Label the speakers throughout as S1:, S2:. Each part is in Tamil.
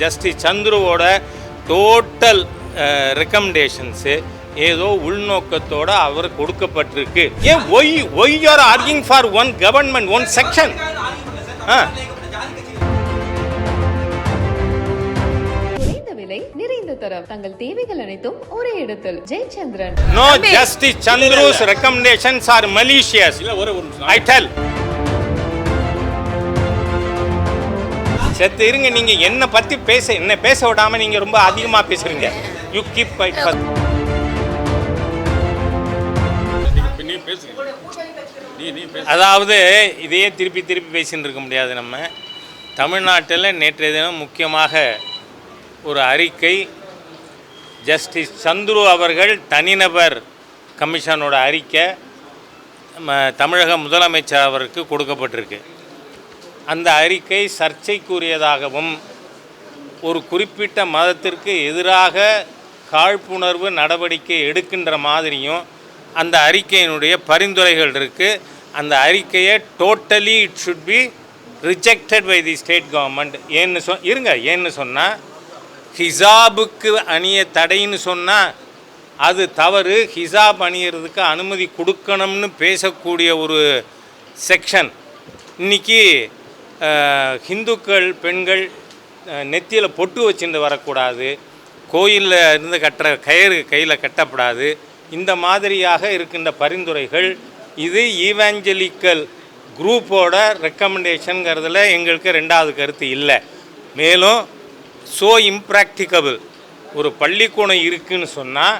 S1: ஜஸ்டிஸ் சந்துருவோட டோட்டல் ரெக்கமெண்டேஷன்ஸு ஏதோ உள்நோக்கத்தோட அவர் கொடுக்கப்பட்டிருக்கு. ஏன் why why are arguing for one government one section ஆ.
S2: குறைந்த விலை நிறைந்த தரம். தங்கள் தேவைகள் அனைத்தும் ஒரே இடத்தில். Jayachandran.
S1: No justice Chandru's recommendations are malicious I tell செத்து இருங்க நீங்க என்ன பத்தி பேச என்ன பேச விடாம நீங்க ரொம்ப அதிகமா பேசுறீங்க. யூ கீப்
S3: பேசு.
S1: அதாவது இதையே திருப்பி திருப்பி பேசின்னு இருக்க முடியாது நம்ம. தமிழ்நாட்டில் நேற்றைய தினம் முக்கியமாக ஒரு அறிக்கை ஜஸ்டிஸ் சந்துரு அவர்கள் தனிநபர் கமிஷனோட அறிக்கை நம்ம தமிழக முதலமைச்சர் அவருக்கு கொடுக்கப்பட்டிருக்கு. அந்த அறிக்கை சர்ச்சைக்குரியதாகவும் ஒரு குறிப்பிட்ட மதத்திற்கு எதிராக காழ்ப்புணர்வு நடவடிக்கை எடுக்கின்ற மாதிரியும் அந்த அறிக்கையினுடைய பரிந்துரைகள் இருக்குது அந்த அறிக்கையை totally it should be rejected by the state government ஏன்னு சொ இருங்க ஏன்னு சொன்னால் ஹிசாபுக்கு அணிய தடைன்னு சொன்னால் அது தவறு. ஹிசாப் அணியறதுக்கு அனுமதி கொடுக்கணும்னு பேசக்கூடிய ஒரு செக்ஷன். இன்னைக்கு ஹிந்துக்கள் பெண்கள் நெத்தியில் பொட்டு வச்சுட்டு வரக்கூடாது. கோயிலில் இருந்து கட்டுற கயிறு கையில் கட்டப்படாது. இந்த மாதிரியாக இருக்கின்ற பரிந்துரைகள் இது ஈவாஞ்சலிக்கல் குரூப்போட ரெக்கமெண்டேஷனுங்கிறதுல எங்களுக்கு ரெண்டாவது கருத்து இல்லை. மேலும் ஸோ இம்ப்ராக்டிகபிள் ஒரு பள்ளிக்கூடம் இருக்குன்னு சொன்னால்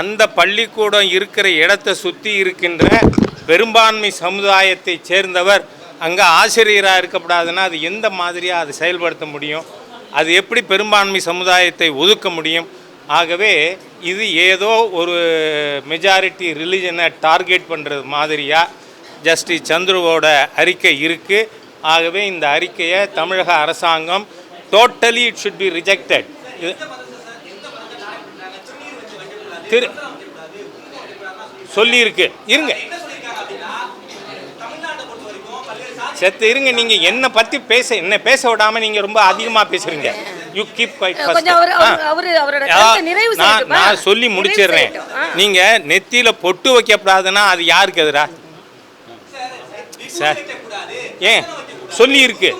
S1: அந்த பள்ளிக்கூடம் இருக்கிற இடத்தை சுற்றி இருக்கின்ற பெரும்பான்மை சமுதாயத்தை சேர்ந்தவர் அங்கே ஆசிரியராக இருக்கக்கூடாதுன்னா அது எந்த மாதிரியாக அது செயல்படுத்த முடியும்? அது எப்படி பெரும்பான்மை சமுதாயத்தை ஒதுக்க முடியும்? ஆகவே இது ஏதோ ஒரு மெஜாரிட்டி ரிலிஜனை டார்கெட் பண்ணுறது மாதிரியாக ஜஸ்டிஸ் சந்துருவோட அறிக்கை இருக்குது ஆகவே இந்த அறிக்கையை தமிழக அரசாங்கம் totally it should be rejected திரு சொல்லியிருக்கு. இருங்க. செத்து இருங்க நீங்க என்ன பத்தி பேச என்ன பேச விடாம நீங்க ரொம்ப அதிகமா பேசுறீங்க. யூ கீப் குவைட்
S4: நிறைவு
S1: நான் சொல்லி முடிச்சிடுறேன். நீங்க நெத்தியில பொட்டு வைக்கப்படாதுன்னா அது யாருக்கு எதிரா? சார் ஏன்? சொல்லி இருக்கு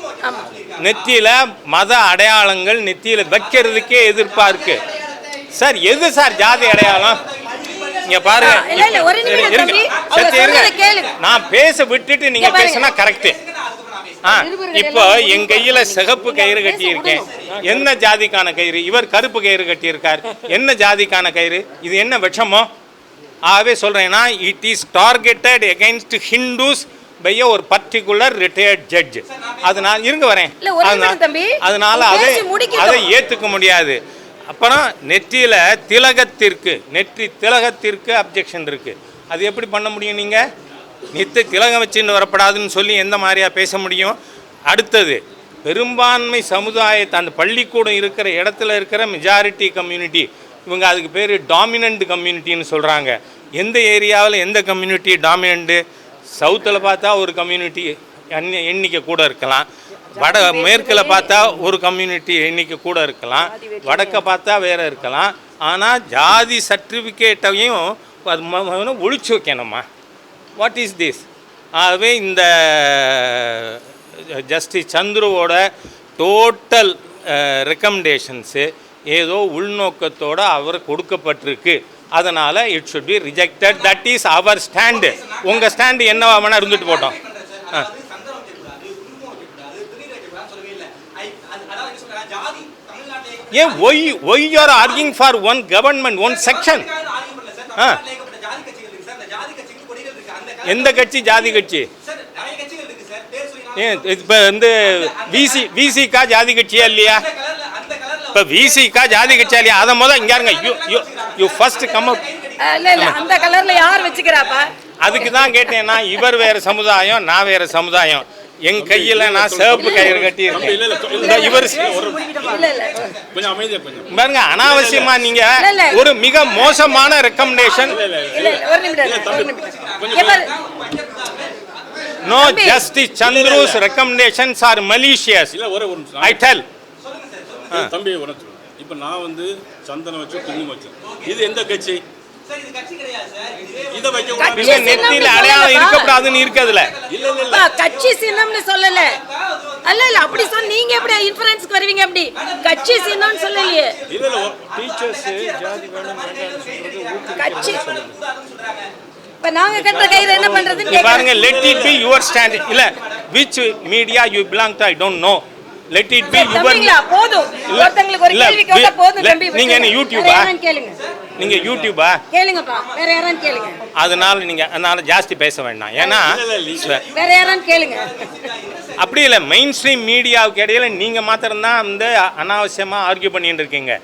S1: நெத்தியில மத அடையாளங்கள் நெத்தியில வைக்கிறதுக்கே எதிர்ப்பா இருக்கு. சார் எது சார் ஜாதி அடையாளம்? இங்க பாருங்க.
S4: இல்ல, இல்ல, ஒரு
S1: இருங்க.
S4: தம்பி. அவங்க. சொல்றதை கேளுங்க.
S1: நான் பேச விட்டுட்டு நீங்க. பேசினா கரெக்ட் இப்போ என் கையில சிகப்பு கயிறு கட்டி இருக்கேன் என்ன ஜாதிக்கான கயிறு? இவர் கருப்பு கயிறு கட்டி இருக்கார் என்ன ஜாதிக்கான கயிறு? இது என்ன விஷமோ ஆகவே சொல்றேன்னா it is targeted against Hindus by ஒரு பர்டிகுலர் ரிட்டையர்ட் ஜட்ஜ் அதனால இருங்க வரேன். அதனால- அதை. அதை ஏத்துக்க முடியாது. அப்புறம் நெற்றியில் திலகத்திற்கு நெற்றி திலகத்திற்கு அப்ஜெக்ஷன் இருக்குது அது எப்படி பண்ண முடியும் நீங்கள் நித்து திலகம் வச்சுன்னு வரப்படாதுன்னு சொல்லி எந்த மாதிரியா பேச முடியும்? அடுத்தது பெரும்பான்மை சமுதாயத்தை அந்த பள்ளிக்கூடம் இருக்கிற இடத்துல இருக்கிற மெஜாரிட்டி கம்யூனிட்டி இவங்க அதுக்கு பேர் டாமினண்ட் கம்யூனிட்டின்னு சொல்கிறாங்க எந்த ஏரியாவில் எந்த கம்யூனிட்டி டாமினண்ட்டு சவுத்தில் பார்த்தா ஒரு கம்யூனிட்டி எண்ணிக்கை கூட இருக்கலாம். வட மேற்கில் பார்த்தா ஒரு கம்யூனிட்டி எண்ணிக்கை கூட இருக்கலாம். வடக்க பார்த்தா வேற இருக்கலாம். ஆனால் ஜாதி சர்டிஃபிகேட்டையும் அது ஒழிச்சு வைக்கணுமா? வாட் இஸ் திஸ் ஆகவே இந்த ஜஸ்டிஸ் சந்துருவோட டோட்டல் ரெக்கமெண்டேஷன்ஸு ஏதோ உள்நோக்கத்தோட அவர் கொடுக்கப்பட்டிருக்கு. அதனால் it should be rejected that is our stand உங்கள் ஸ்டாண்டு என்னவா வேணால் இருந்துட்டு போட்டோம். ஆ. ஏன் why why are arguing for one government one section ஆ. எந்த கட்சி? ஜாதி கட்சி. ஏன் இப்போ வந்து விசி விசிக்கா ஜாதி கட்சியா இல்லையா? இப்போ விசிக்கா ஜாதி கட்சியா இல்லையா? அதை முதல் இங்க இருங்க you you you first come up
S4: ஆ, இல்ல இல்ல. அந்த கலர்ல யார் வச்சுக்கிறாப்பா?
S1: அதுக்கு தான் கேட்டேன்னா இவர் வேற சமுதாயம் நான் வேற சமுதாயம். என் கையில நான் சிவப்பு கயிறு கட்டி
S3: இல்ல, இல்ல,
S1: இருக்கேன்
S3: இல்ல.
S1: இந்த இவர்
S4: இல்ல இல்ல
S3: கொஞ்சம் அமைதியா கொஞ்சம்.
S1: பாருங்க அனாவசியமா நீங்க
S4: இல்ல, இல்ல.
S1: ஒரு மிக மோசமான ரெக்கமெண்டேஷன். நோ
S4: தம்பி.
S1: Justice Chandru's recommendations are malicious I tell
S3: உணர்த்து இப்போ நான் வந்து சந்தனம் வச்சு குங்குமம் வச்சேன். இது எந்த கட்சி?
S1: நெத்தியில அடையாளம் இருக்கக்கூடாதுன்னு இருக்குதுல
S4: கட்சி சின்னம்னு சொல்லல. அல்ல இல்ல அப்படி சொன்ன நீங்க எப்படி இன்ஃபரன்ஸ்க்கு வருவீங்க அப்படி? கட்சி சின்னம்னு சொல்லலையே.
S3: இல்ல இல்ல டீச்சர்ஸ் ஜாதி வேணும்
S4: கட்சி இப்ப நாங்க கட்டுற கயிறு என்ன பண்றதுன்னு
S1: பாருங்க. Let it be your stand இல்ல which media you belong to I don't know let it be your
S4: போதும். ஒருத்தங்களுக்கு ஒரு கேள்வி கேட்டா போதும் தம்பி
S1: நீங்க என்ன. யூடியூபா?
S4: கேளுங்க.
S1: நீங்க யூடியூபா
S4: கேளுங்கப்பா. வேற யாரான்னு கேளுங்க.
S1: அதனால நீங்க அதனால ஜாஸ்தி பேச வேண்டாம். ஏன்னா
S4: வேற யாரான்னு கேளுங்க.
S1: அப்படி இல்லை மெயின் ஸ்ட்ரீம் மீடியாவுக்கு இடையில நீங்க மாத்திரம்தான் வந்து அனாவசியமா ஆர்கியூ பண்ணிட்டு இருக்கீங்க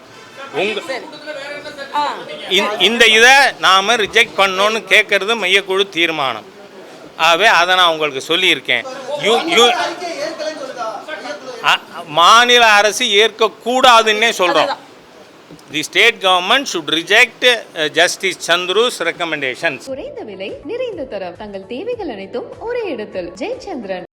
S1: உங்க இந்த- இதை நாம ரிஜெக்ட் பண்ணோன்னு கேட்கறது மையக்குழு தீர்மானம். ஆகவே அதை நான் உங்களுக்கு சொல்லியிருக்கேன். யூ யூ மாநில அரசு ஏற்கக்கூடாதுன்னே சொல்கிறோம் the state government should reject justice Chandru's recommendations
S2: குறைந்த விலை நிறைந்த தரம் தங்கள் தேவைகள் அனைத்தும் ஒரே இடத்தில். ஜெயச்சந்திரன்.